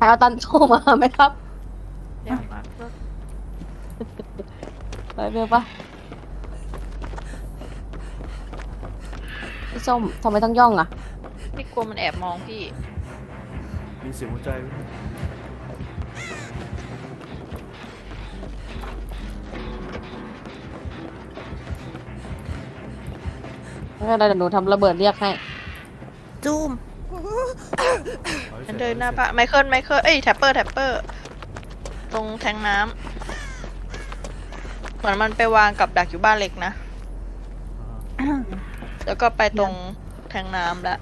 รเอาตันโชมาไหมครับเดี๋ยวมาไปเบลปะพี่ส้มทำไมต้องย่องอะ พี่กลัวมันแอบมองพี่ มีเสียงหัวใจไหมไม่เป็นไรเดี๋ยวหนูทำระเบิดเรียกให้ จูม ขอให้มันสร็จเดินหน้าขอปะไมเคิลไมเคิลเอ้ยแท็ปเปอร์แท็ปเปอร์ ตรงแทงน้ำเหมือนมันไปวางกับดักอยู่บ้านเล็กนะ แล้วก็ไปตรงแทงน้ำละ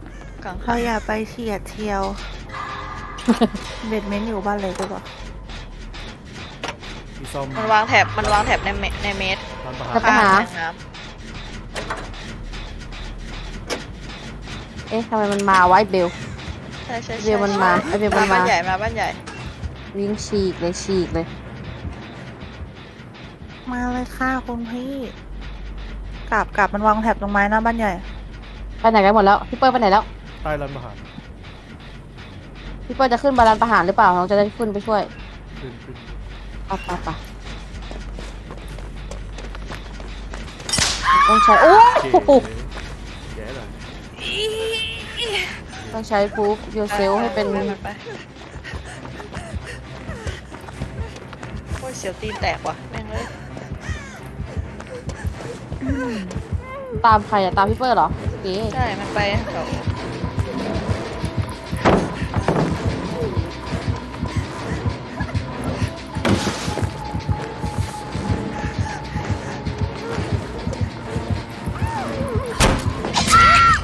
กลางเราอย่าไปเฉียดเที่ยว เบ็ดเม้นอยู่บ้านเลยก็บอกมีซ่อมมันวางแถบมันวางแถบในเมในเมตรร้านประหาครัรบ ข้างหาแทงน้เอ๊ะทำไมมันมาไวะไอ้เบลำ ใช่ใช่เบลมันมาไอ้เบลมันมาบ้านใหญ่มาบ้านใหญ่ วิ่งฉีกเลยฉีกเลย มาเลยค่ะคุณพี่กลับกลับมันวางแถบตรงไม้หน้าบ้านใหญ่ไปไหนกันหมดแล้วพี่เปิ้ลไปไหนแล้วใต้ร้านประหารพี่เปิ้ลจะขึ้นบาลานประหารหรือเปล่าเราจะได้ขึ้นไปช่วยขึ้นขึ้นปะปะปะต้องใช้โอ้โอโหเคแกะหน่อย ต้องใช้พูฟยูเซลให้เป็นไปไปไปโอ้ยเสียวตีนแตกว่ะแม่งเลยตามใครอะตามพี่เปิ้ลเหรอโอเคใช่มันไปแถว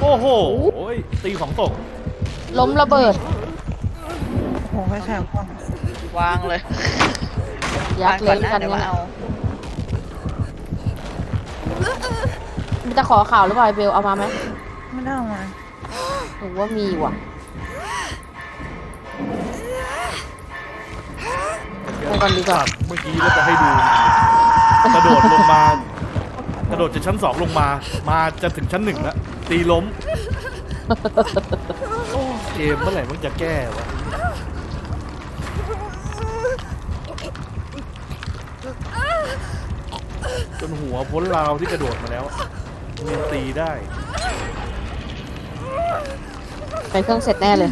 โอ้โหโอ้ยตีสองตก ล้มระเบิดโอ้โหไม่ใช่คนวางเลยยักษ์เล่นวางกันเดี๋ยวเนี่มายเอา มันจะขอข่าวหรือเปล่าไอ้เบลเอามาไหมไม่ได้เอามาหรือว่ามีว่ะไปก่อนดีกว่า เมื่อกี้แล้วจะให้ดู กระโดดลงมา กระโดดจากชั้นสองลงมา มาจะถึงชั้นหนึ่งแล้วตีล้มโอ้ เกมเมื่อไหร่มันจะแก้วะจนหัวพ้นราวที่กระโดดมาแล้วมันยังตีได้ไปเครื่องเสร็จแน่เลย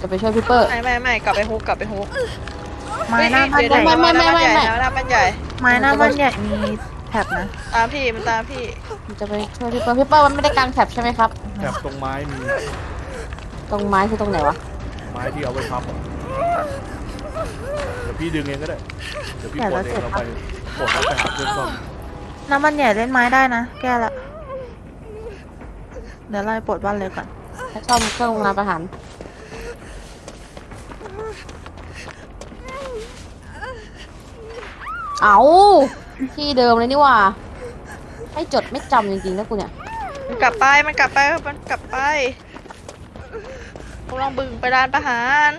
จะไปช่วยพี่เปิ้ลไม่ไม่ไม่กลับไปฮุกกลับไปฮุกไม้หน้าบ้านเดี๋ยวใหญ่เดี๋ยวไม่ไม่ไม่หน้าบ้านใหญ่ไม่ หน้าบ้านใหญ่ไม้หน้าบ้านใหญ่มีแถบนะ ตามพี่มันตามพี่มันจะไปช่วยพี่เปิ้ลพี่เปิ้ลมันไม่ได้กางแถบใช่ไหมครับ แถบตรงไม้มี ตรงไม้คือตรงไหนวะ ไม้ที่เอาไว้พับอะเดี๋ยวพี่ดึงเองก็ได้ เดี๋ยวพี่ปลดเองเราไปปลดแล้วไปหาเพื่อนซ่อมหน้าบ้านใหญ่เล่นไม้ได้นะ แก้ละ เดี๋ยวไล่ปลดบ้านเลยก่อนให้ซ่อมเครื่องโรงงานประหารเอาที่เดิมเลยนี่หว่าให้จดไม่จำจริงๆนะกูเนี่ย มันกลับไป มันกลับไป มันกลับไปพว กลองบึงไปร้านประหาร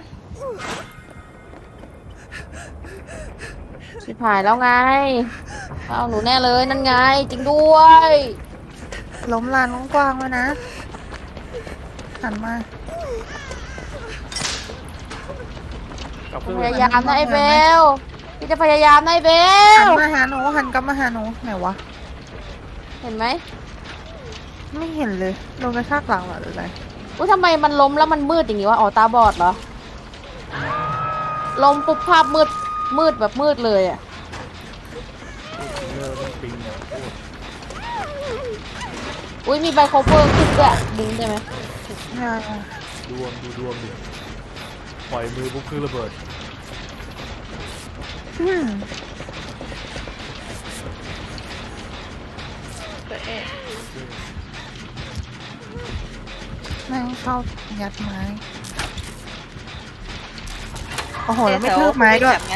ชิบหายแล้วไงเอาหนูแน่เลยนั่นไง จริงด้วย ล้มลานกว้างๆไว้นะหันมากลับเครื่องพยายามนะไอ้เบลพี่จะพยายามนะไอ้เบหันลมาหาหนูหันกลับมาหาหนูไหนวะ เห็นไหมไม่เห็นเลยโดนกระชากหลังเหรอหรืออะไร อุ้ยทำไมมันล้มแล้วมันมืดอย่างงี้วะอ๋อตาบอดเหรอล้มปุ๊บภาพมืดมืดแบบมืดเลยอะเออมันปิงเนี่ยโอ้ยอุ้ยมีใบโคเวอร์ขึ้นด้วยดึงได้ไหมใช่ดวงดูดวงดิปล่อยมือปุ๊บคือระเบิดอืมตัวเอง แม่งเข้ายัดไม้โอ้โหแล้วไม่แถเพิ่มไม้ด้วยแถบไง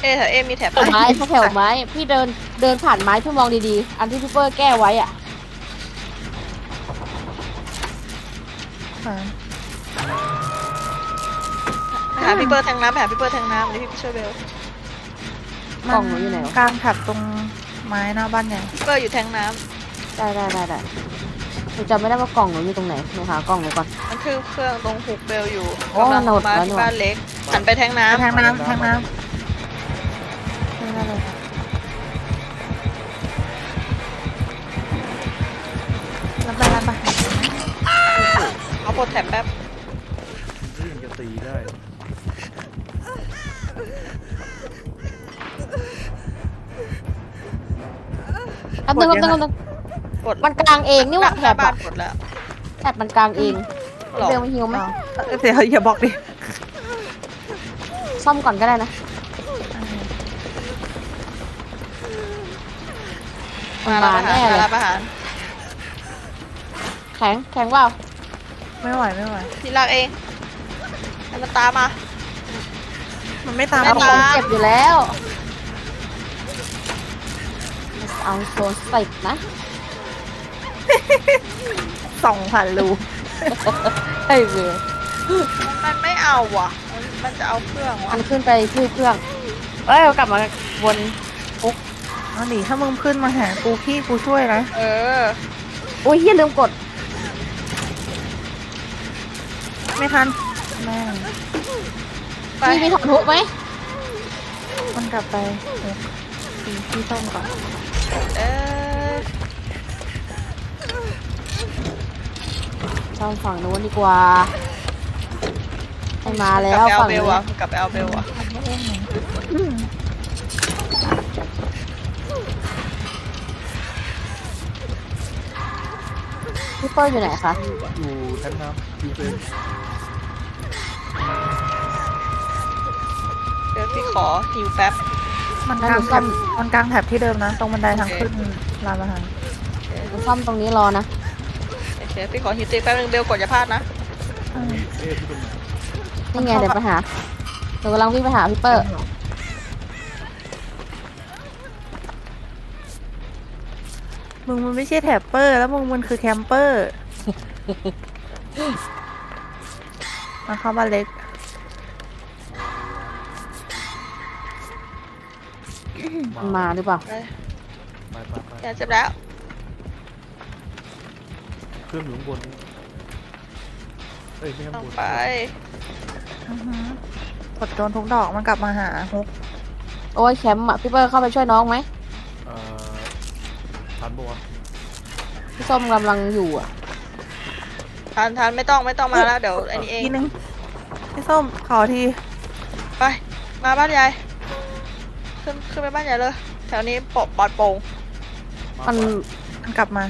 เอ๊ะแถวเอ๊ะมีแถบแถวไม้ถ้าแถวไม้ พี่เดินเดินผ่านไม้เพื่อมองดีๆ อันที่พี่เปอร์แก้ไว้อะค่ะหาพี่เปิร์แทงน้ำไปหาพี่เปิร์แทงน้ำเดี๋ยวพี่ไปช่วยเบลกล่องหนูอยู่ไหนวะกลางแถับตรงไม้หน้าบ้านใหญ่พี่เปิร์อยู่แทงน้ได้ได้ได้ได้ำหนูจำไม่ได้ว่ากล่องหนูอยู่ตรงไหนหนูหากล่องหนูก่อน มันคือเครื่องตรงหุกเบลอยู่โอ้กำลังมันหมดมาแล้วที่นี่หว่า บ้านเล็กหันไปแทงน้ำแทงน้ำแทงน้ำไม่ได้เลยค่ะรับไปรับไปเอาปลดแท็บแป๊บนี่ยังจะตีได้แป๊บนึงแป๊บนึงแป๊บนึง ปลดมันกลางเองนี่หว่าหแถน้าบบ้าอะนปลดแล้วแถบมันกลางเองหรอเบลมาฮิวไหมอ๋อเดี๋ยวอย่าบอกดิซ่อมก่อนก็ได้นะมันมามารับอาหารแน่มาเลยรับอาหารแข็งแข็งเปล่าไม่ไหวไม่ไหว ที่ลากเองให้มันตามมา มันไม่ตามไม่เราตามคงเจ็บอยู่แล้วเอาโซนใส่นะ สองพันรูไอ้เว้ยมันไม่เอาว่ะ มันมันจะเอาเครื่องมัว่ะนขึ้นไปที่เครื่องเอ้ยเอากลับมาวนเอาหนีถ้ามึงขึ้นมาหากูพี่กูช่วยนะเอออุ้ยเฮียลืมกดไม่ทันแม่งไป พี่มีถอนทุกไหมมันกลับไปเดี๋ยวตีพี่ส้มก่อนเออ ซ่อมฝั่งนู้นดีกว่าให้มาแล้กลับวไปเอาฝั่งเบนี้ลอะกลับไปเอาเบลอะอืมพี่เปิ้ลอยู่ไหนคะอยู่แทงน้ำอยู่เฟนเดี๋ยวพี่ขอหิวแป๊บ มันกลางแถบมันกลางแถบที่เดิมนะ ตรงบันไดทางขึ้นร้านอาหารหนูซ่อมตรงนี้รอนะ โอเคพี่ขอหิวตีแป๊บนึงเบลกดอย่าพลาดนะอืมเอ๊ะที่ตรงไหนนี่ไงเดี๋ยวไปหาหนูกำลังวิ่งไปหาพี่เปิ้ลมึงมันไม่ใช่แถบเปอร์ แล้วมึงมันคือแคมเปอร์มาเข้ามาเล็กมันมาหรือเปล่าไปไปไปไปอย่าเจ็บแล้ว เครื่องอยู่ข้างบน เอ้ยไม่ข้างต้องบนไป อือหือกดโดนทุกดอกมันกลับมาหาฮุกโอ้ยแคมป์อะพี่เปิ้ลเข้าไปช่วยน้องไหมเอ่อทันปะวะพี่ส้มกำลังอยู่อะทานทานไม่ต้องไม่ต้องมาแล้วเดี๋ยวอันนี้เอง ทีนึงพี่ส้มขอทีไป มาบ้านใหญ่ขึ้นขึ้นไปบ้านใหญ่เลย แถวนี้ปลอดปลอดโปร่งมามันขวามันกลับมา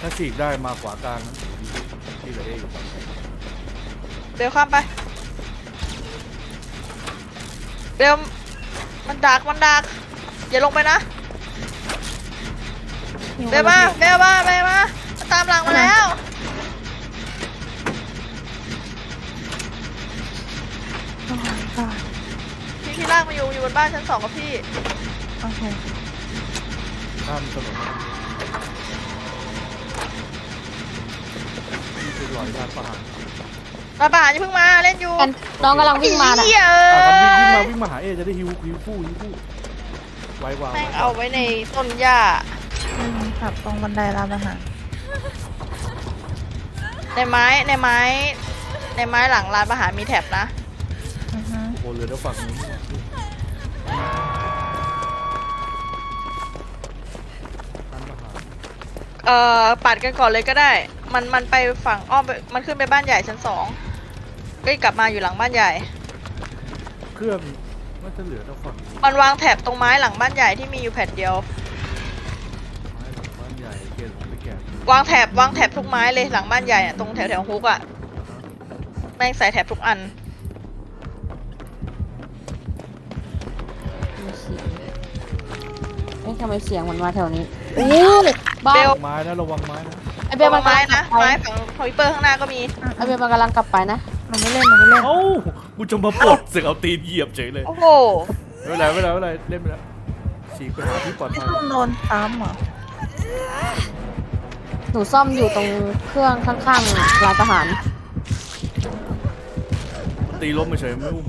ถ้าฉีกได้มาขวากลางนะที่เหลือเองอยู่ฝั่งไหนเบลข้ามไป เบลมันดัก มันดัก อย่าลงไปนะ เบลมา เบลมา เบลมามันตามหลังมาแล้ว โอ้ยค่ะพี่ที่ลากมาอยู่ อยู่บนบ้านชั้นสองกับพี่ โอเคข้ามถนนนี่ คือรอยการประหารมาบ้านอย่าเพิ่งมาเล่นอยู่กันน้องกำลังวิ่งมาน่ะ เหี้ยอะเอ้กันวิ่งวิ่งยมาวิ่งมาหาเอจะได้ฮิวฮิวคู่ฮิวคู่ไวกว่าแม่งเอาไว้ในต้นหญ้าอืมขับตรงบันไดร้านอาหารในไม้ในไม้ ในไม้หลังร้านอาหารมีแถบนะอือหือโอ้โหเหลือแต่ฝั่งนี้ร้านประหารเอ่อปัดกันก่อนเลยก็ได้ มันมันไปฝั่งอ้อมไปมันขึ้นไปบ้านใหญ่ชั้นสองก็กลับมาอยู่หลังบ้านใหญ่ เครื่องน่าจะเหลือแต่ฝั่งนี้มันวางแถบตรงไม้หลังบ้านใหญ่ที่มีอยู่แผ่นเดียวไม้หลังบ้านใหญ่เกณฑ์ผมไม่แก่วางแถบวางแถบทุกไม้เลยหลังบ้านใหญ่อะตรงแถวแถวฮุกอะแม่งใส่แถบทุกอัน มีเสียงเอ๊ะทำไมเสียงมันมาแถวนี้โอ้บ้าเบลไม้นะระวังไม้นะ ไอเบลมันไม้กำลังกนะลับไปไม้ฝั่งฮอยเปอร์ข้างหน้าก็มีไอเบลมันกำลังกลับไปนะหนูไม่เล่นหนูไม่เล่นเอ้ากูจะมาปลดเสือกเอาตีนเหยียบเฉยเลยโอ้โหไม่เป็นไรไม่เป็นไรไม่เป็นไรเล่นไปแล้วฉีกไปหาที่ปลอดพี่ภัยส้มโดนตามเหรอหนูซ่อมอยู่ตรงเครื่องข้างๆร้านอาหารตีล้มเฉยไม่อุ้ม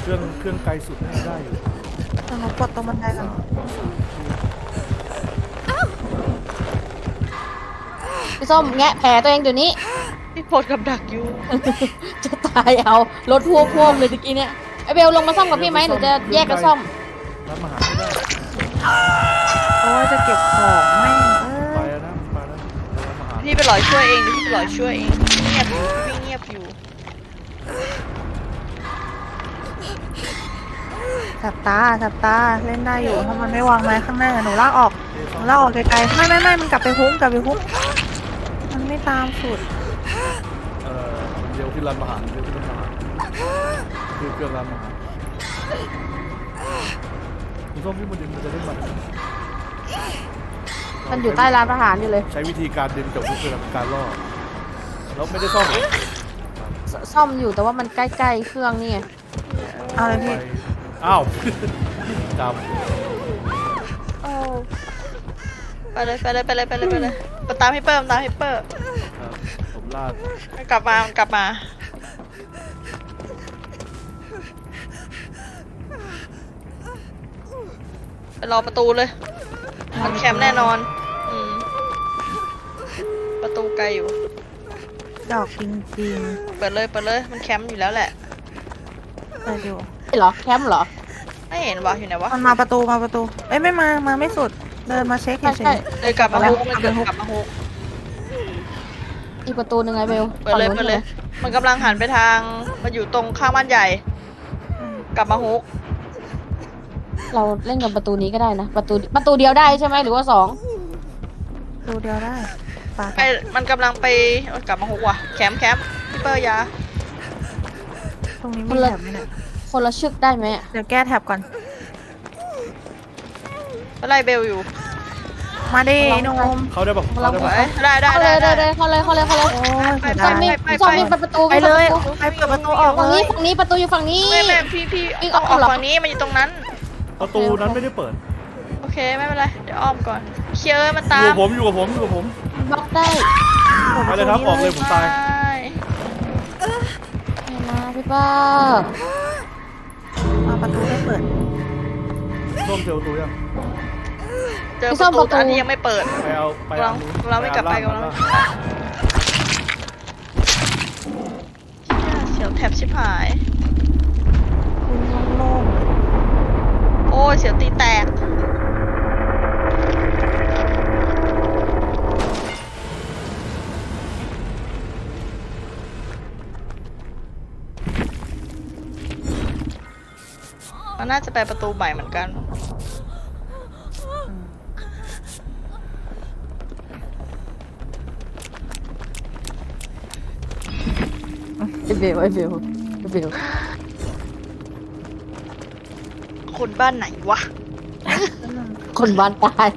เครื่องเครื่องไกลสุดน่าจะได้อยู่แต่หนูกดตรงบันไดก่อน ส้มแงะแผลตัวเองเดี๋ยวนี้ พี่โพดกับดักอยู่ จะตายเอารถพวกพวกเลยตะกี้เนี่ยไอเบลลงมาซ่อมกับพี่ไหมหนูจะแยกกันซ่อมร้านอาหารไม่ได้โอ้ยจะเก็บของแม่งเอ้ไปยแล้วนะไปแล้วร้านอาหารพี่ไปหลอยช่วยเองเดี๋ยวพี่ไปหลอยช่วยเองเงียบอยู่พี่เงียบอยู่สับตาสับตาเล่นได้อยู่ถ้ามันไม่วางไม้ข้างหน้าหนูลากออกหนูลากออกไกลๆไม่ไม่ไม่มันกลับไปหุ้มกลับไปหุ้มมัน ไม่ตามสุด เอ่อเดี๋ยวที่ร้านอาหารเดี๋ยวที่ร้านอาหารคือเครื่องร้านอาหารคุณส้มพี่มันดึงมันจะได้มันมันอยู่ใต้ร้านอาหารอยู่เลยใช้วิธีการดึงจากพวกเครื่องการล่อแล้วไม่ได้ซ่อมเหรอซซ่อมอยู่แต่ว่ามันใกล้ๆเครื่องนี่ไงเอาเลยไปพี่ อ้าว จ ไปเลยไปเลยไปเลยไปเลยไปเลยไปตามให้เปิ้มตามให้เปิ้มำครับผมลาดมันกลับมามันกลับมา ไปรอประตูเลย มันแคมป์แน่นอนอืมประตูไกลอยู่ ดอกจริงเปิดเลยเปิดเลย มันแคมป์อยู่แล้วแหละๆเปิดอยู่ใช่เหรอ แคมป์เหรอ ไม่เห็นวะอยู่ไหนวะ มันมาประตูมาประตู เอ้ยไม่มา มาไม่สุด เดินมาเช็คใช่เฉใช่ยเลยกลับมาเอาแล้วฮุกมันเกิดกลับมาฮุกอีกประตูหนึ่งไงเบลเปิดเลยฝั่งเปิดนู้นเลย มันกำลังหันไปทางมันอยู่ตรงข้างบ้านใหญ่ๆอืมกลับมาฮุกเราเล่นกับประตูนี้ก็ได้นะ ประตูประตูเดียวได้ใช่ไหมหรือว่าสองดูเดียวได้ปาไปมันกำลังไปเอ้ยกลับมาฮุกว่ะแคมป์แคมป์พี่เปอร์ยาตรงนี้คมีนละแถบไหมเนี่ยคนละชึกได้ไหมอะเดี๋ยวแก้แถบก่อน ไปไล่เบลอยู่มาดินม เข้าได้ปะเข้าได้ไปปะได้ได้เข้าเลได้ยได้ได้เข้าเลยเข้าเลยเข้าเลยโอ้ยเสียไปดายมีไปชอบมีเปิดประตูไปมีเลยปิดประตูไปเปิดประตูออกฝั่งเลนี้ยฝั่งนี้ประตูอยู่ฝั่งนี้ไม่ไม่พี่พี่อีกต้องออกเหรอ ฝั่งนี้มันอยู่ตรงนั้น ประตูนั้นไม่ได้เปิด โอเคไม่เป็นไรเดี๋ยวอ้อมก่อนเคลียร์เอ้ยมันอตายู่มกับผมอยู่กับผมอยู่กับผมบล็อกได้ไปเลยครับออกเลยผมตายไม่มาพี่ป้ามาประตูไม่เปิด ส้มเจอประตูยังเจอประตูแต่อันนี้ยังไม่เปิด ไปเอาไปกำลัเอางนู้นกำลังไม่กลับไปเอากำลังล่างไม่กลับไปเสียวแท็บชิบหาย คุณโล่งโอ้ยเสียวตีแตกมันน่าจะไปประตูใหม่เหมือนกัน เบลไอเบลไอเบลคนบ้านไหนวะ คนบ้านตาย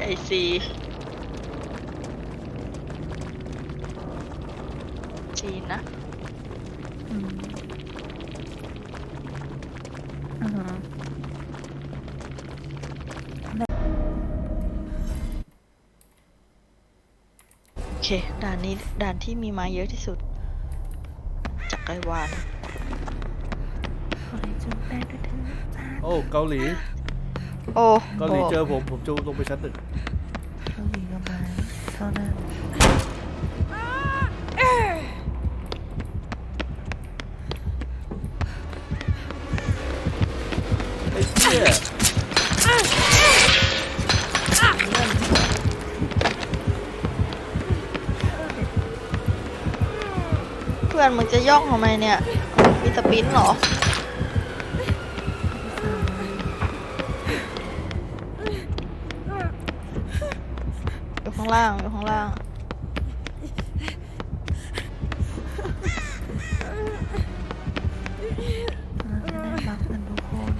ไอซีจีนนะอืม เคด่านนี้ด่านที่มีไม้เยอะที่สุด จักรวาลขอให้จงได้ด้วยเถิดจ้าโอ้เกาหลี โอ้เกาหลีเจอผมผมจะลงไปชั้นหนึ่ง จะย่องทำไมเนี่ย มีสปินเหรอ อยู่ข้างล่าง อยู่ข้างล่างเราจะได้รักกันทุกคน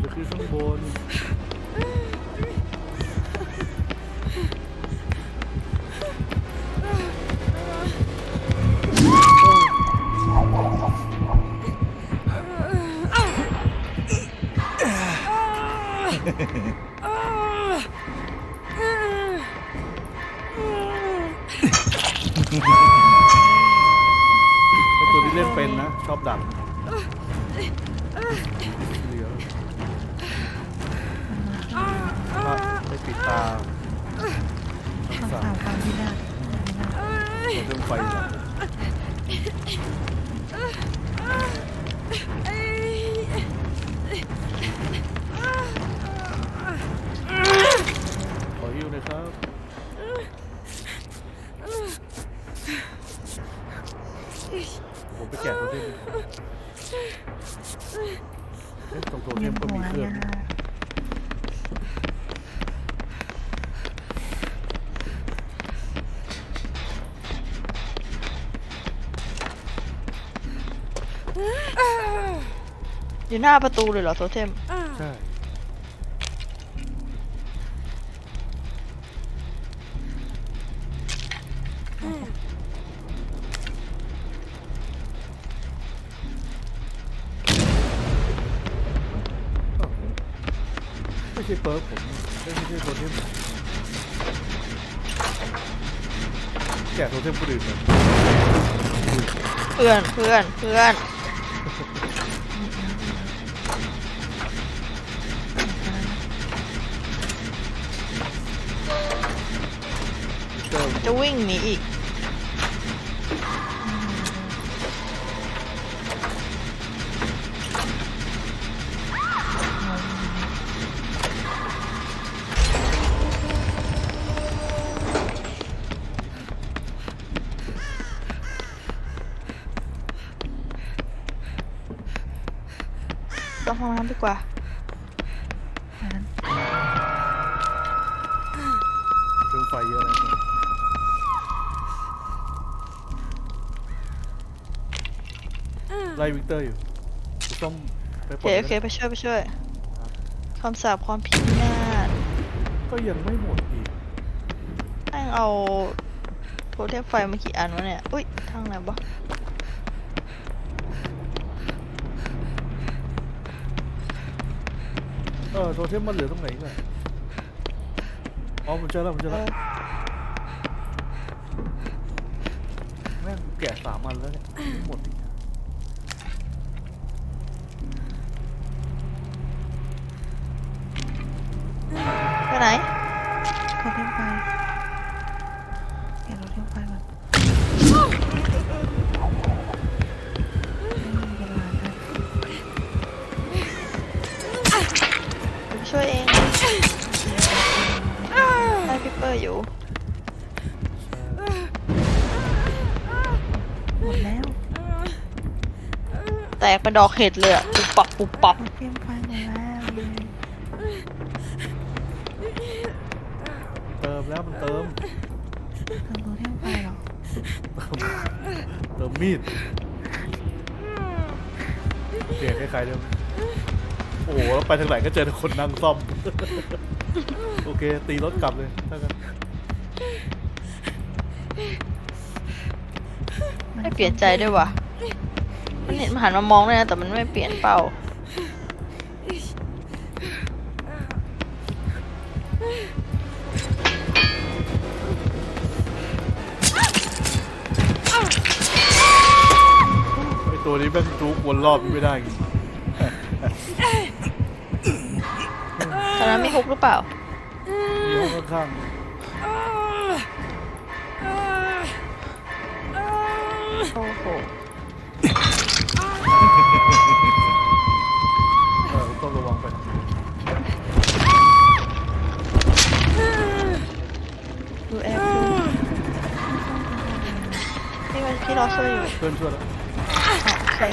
จะขึ้นข้างบน ตัวที่เล่นเป็นนะ ชอบดับเหลืไปปิดตาทำตามคามที่ได้ เรื่องไฟดับ อยู่หน้าประตูเลยเหรอโทเทมใช่อ้าวไม่ใช่เปิร์กผมไม่ไม่ใช่โทเทมแกะโทเทมคนอื่นเลยเพื่อนเพื่อนเพื่อน จะวิ่งหนีอีก ต้องห้องน้ำดีกว่าเครื่องไฟเยอะนะ ไล่วิกเตอร์อยู่กูต้องไปโอปลเคดโอเคไปช่วยไปช่วยคำสาปความพินาศก็ยังไม่หมดอีกแม่งเอาโทเทมไฟมากี่อันวะเนี่ย อุ้ยทางไหนวะเออโทเทมมันเหลือตรงไหนอีกันอ๋อผมเจอแล้วผมเจอเอแล้วอแม่งแกะสามอันแล้วเนี่ยไม่หมดอีก ไฟก่อนไม่มีเวลาด้วยไปช่วยเองได้พิปเปอร์อยู่ หมดแล้ว แตกเป็นดอกเห็ดเลยอะปุบปับปุบปับโทรเทมไฟหมดแล้วเลย เติมแล้วมันเติม ทำโทรเทมไฟเหรอ เติ มีดโอเคคล้ายๆเดิมโอ้โหแล้วไปทางไหนก็เจอแต่คนนั่งซ่อม โอเค ตีรถกลับเลยถ้ากันไม่เปลี่ยนใจด้วยวะมันเห็นมันหันมามองเลยนะแต่มันไม่เปลี่ยนเป้าไตัวนี้แม่งจุกวนรอบไม่ได้จริงตอนนั้นมีฮุกหรือเปล่า มีห้องข้างโอ้โห ๆเออต้องระวังไปดูแอปดูพี่มันพี่รอช่วยอยู่เพื่อนช่วยแล้วอ่ะโอ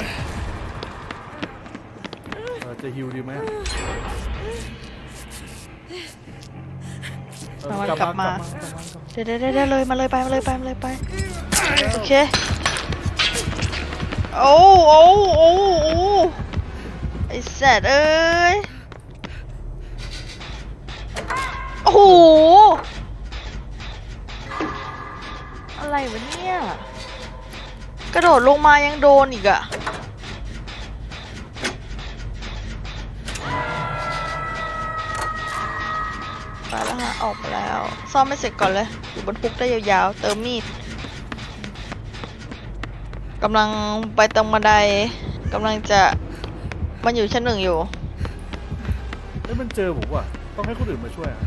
เคเออจะฮิวดีไหมเออกลับมากลับมากลับมาเดี๋ยวเดี๋ยวเดี๋ยวเลยมาเลยไปมาเลยไปมาเลยไปโอเคโอ้โอ้โอ้โอ้ไอ้แสดเอ้ยโอ้โหอะไรวะเนี่ยกระโดดลงมายังโดนอีกอะ ออกมาแล้ว ซ่อมไม่เสร็จก่อนเลย อยู่บนพุกได้ยาวๆ เติมมีดกำลังไปตรงบันไดกำลังจะมันอยู่ชั้นหนึ่งอยู่เอ้ยมันเจอผมว่ะ ต้องให้คนอื่นมาช่วยอะ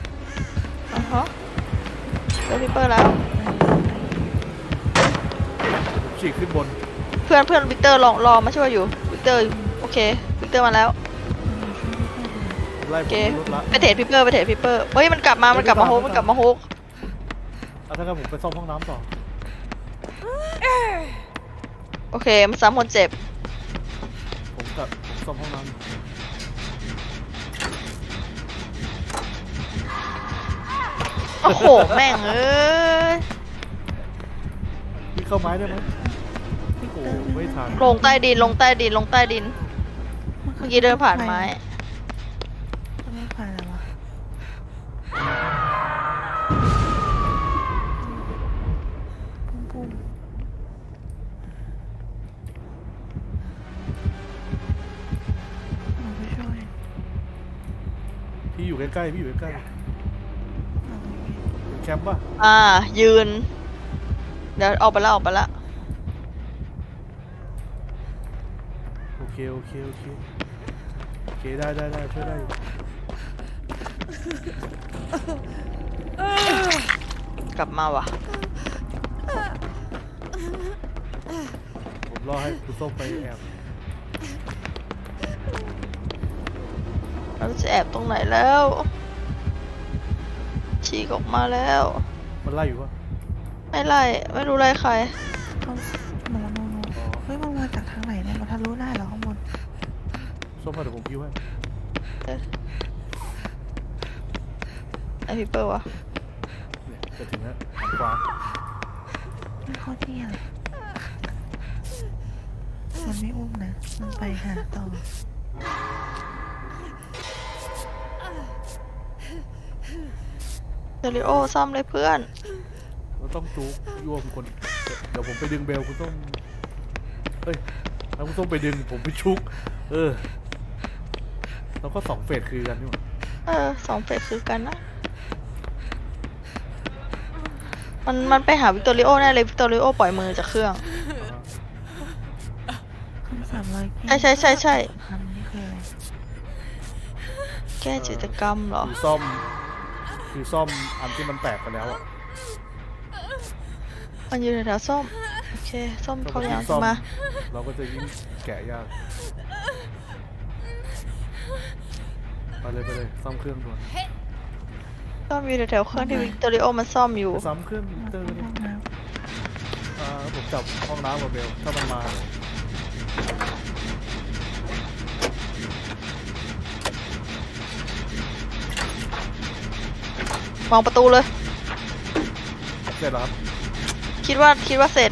อะฮะเจอริเปอร์แล้ว ผมฉีกขึ้นบน เพื่อนเพื่อนวิกเตอร์รอรอมาช่วยอยู่วิกเตอร์โอเควิกเตอร์มาแล้ว ไล่ผโอเคมรถละไปเทรดพิปเปอร์ไปเทรดพิปเปอร์เฮ้ยมันกลับมา มันกลับมาโฮกมันกลับมาโฮกอะถ้างั้นผมไปซ่อมห้องน้ำต่อโอเคมันซ้ำคนเจ็บผมกับผมซ่อมห้องน้ำโอ้โหแม่งเอ้ยพี่เข้าไม้ได้ไหมโอ้โหไม่ทันลงใต้ดินลงใต้ดินลงใต้ดิน เมื่อกี้เดินผ่านไม้ไม่ พี่อยู่ใกล้ๆพี่อยู่ใกล้หนูไปๆเป็นแคมป์ป่ะอ่า ยืน เดี๋ยวออกไปละออกไปละโอเคโอเคโอเคโอเคได้ได้ได้ช่วยได้อยู่กลับมาว่ะ ผมรอให้คุณส้มไปแอบ เราจะแอบตรงไหนแล้วฉีกออกมาแล้ว มันไล่อยู่ป่ะไม่ไล่ไม่รู้ไล่ใครเขาหนูหนูหนูเฮ้ยมันมาจากทางไหนเนี่ยมันทะลุได้เหรอข้างบนส้มมาเดี๋ยวผมคิวให้ไอพิปเปอร์วะเนี่ยจะถึงแล้วหันขวาไม่เข้าที่อะไรมันไม่อุ้มนะ มันไปหาต่อ เดลิโอซ่อมเลยเพื่อน เราต้องจูยั่วเป็นคน เดี๋ยวผมไปดึงเบลคุณส้มเฮ้ยถ้าคุณส้มไปดึงผมไปชุก เออเราก็สองเฟสคือกันนี่หว่าเออสองเฟสคือกันนะ มันมันไปหาวิกตอริโอแน่เลยวิกตอริโอปล่อยมือจากเครื่อง คำสามร้อยใช่ใช่ใช่ใช่ คำนี่คืออะไร แก้จิตรกรรมเหรอ คือซ่อม คือซ่อมอันที่มันแตกไปแล้วอะมันอยู่แถวๆส้ม โอเค ส้มเขายังซ่อมมา เราก็จะยิ่งแกะยากไปเลยไปเลยซ่อมเครื่องด่วนส้มอยู่แถวๆเครื่องที่วิกตอริโอมันซ่อมอยู่ ไปซ้ำเครื่องมิเตอร์ห้นี่องน้อ่าผมจับห้องน้ำกับเบลถ้ามันมาเดี๋ยว มองประตูเลย เสร็จแล้วครับคิดว่าคิดว่าเสร็จ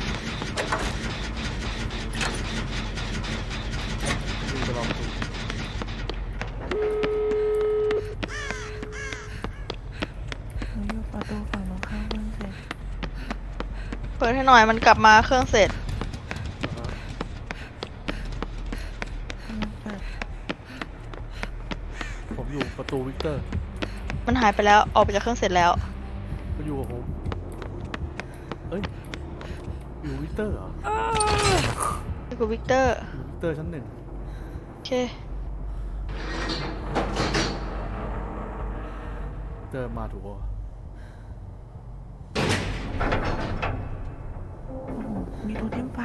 ดูไปลองดูำหนูอยู่ประตูฝั่งตรงข้ามเพื่อนเสร็จเปิดให้หน่อยมันกลับมาเครื่องเสร็จกำลังเปิดผมอยู่ประตูวิกเตอร์ มันหายไปแล้วออกไปจากเครื่องเสร็จแล้วก็อยู่กับผมเอ้ย อยู่วิกเตอร์เหรอนี่คือวิกเตอร์ อยู่วิกเตอร์ชั้นหนึ่งโอเค วิกเตอร์มาถูกปะวะโอ้โหมีโทเทมไฟ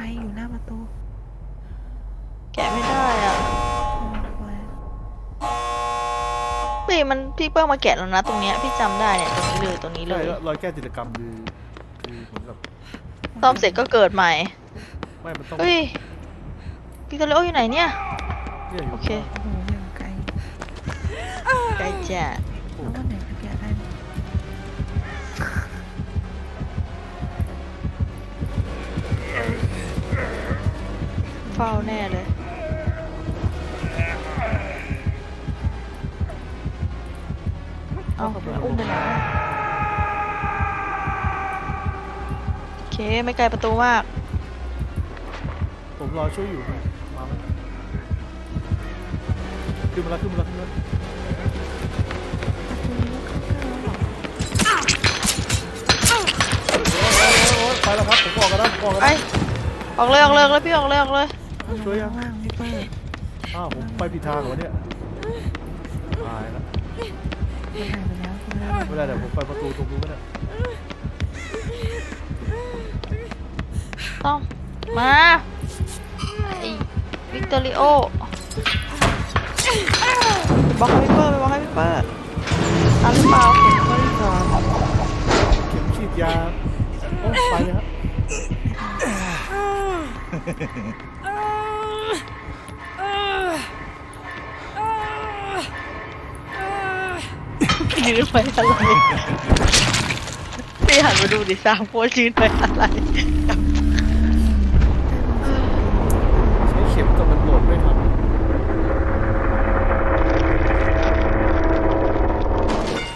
มันพี่เปิ้ลมาแกะแล้วนะตรงเนี้ยพี่จำได้เนี่ยตรงนี้เลยตรงนี้เลใช่ยก็รอยแก้จิตรกรรมคือคือเหมือนกับซ่อมเสร็จก็เกิดใหม่ ไม่มันต้องเฮ้ยวิกตอริโออยู่ไหนเนี่ย เนี่ยอยู่โอเค โอ้โหอย่างไกลใกล้จะแล้ววันไหนจะแกะได้เนี่ยเฝ้าแน่เลย โอเคไม่ไกลประตูมาก ผมรอช่วยอยู่นะมาไหมขึ้นมาแล้วขึ้นมาแล้วขึ้นมาแล้วโอ๊ยไปแล้วครับผมออกกันแล้วผมออกกันไป แล้วออกเลยออกเลยออกเลยพี่ออกเลยออกเลย ช่วยยังว่างพี่เป้อ้าวผมไปผิดทางเหรอเนี่ยตายแล้วมันหายไปแล้วคุณแม่ไม่ได้เดี๋ยวผมไปประตูตรงนู้นก็ได้ มาไอ้วิกตอริโอบอกให้พี่เปอร์ไปบอกให้พี่เปอร์ตามหรือเปล่าเข็มฉีดยาโอ้ไปเลยครับยืนไปอะไรพี่หันมาดูดิสามโพสยืนไปอะไร ใช้เข็มแต่มันโหลดไม่ทัน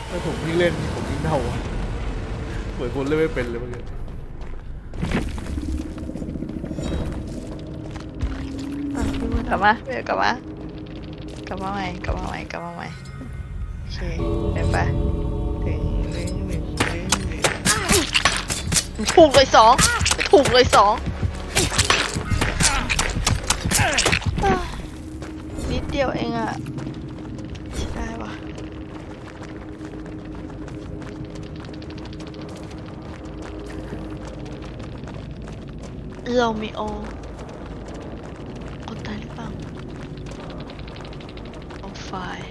ถ้าผมยิ่ง เล่นผมยิ่งเน่าอะเหมือนคนเล่นไม่เป็นเลยเมื่อกี้กลับมาเดี๋ยวกลับมากลับมาใหม่กลับมาใหม่กลับมาใหม่โอเคเดินไปถึงหนึ่งหนึ่งหนึ่งหนึ่งถูกเลยสองถูกเลยสองนิดเดียวเองอะ เรมีโอเอาตายหรือเปล่าเอาไฟล์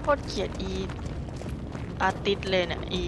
โคตรเกลียดอีอาร์ติสเลยเนี่ยอี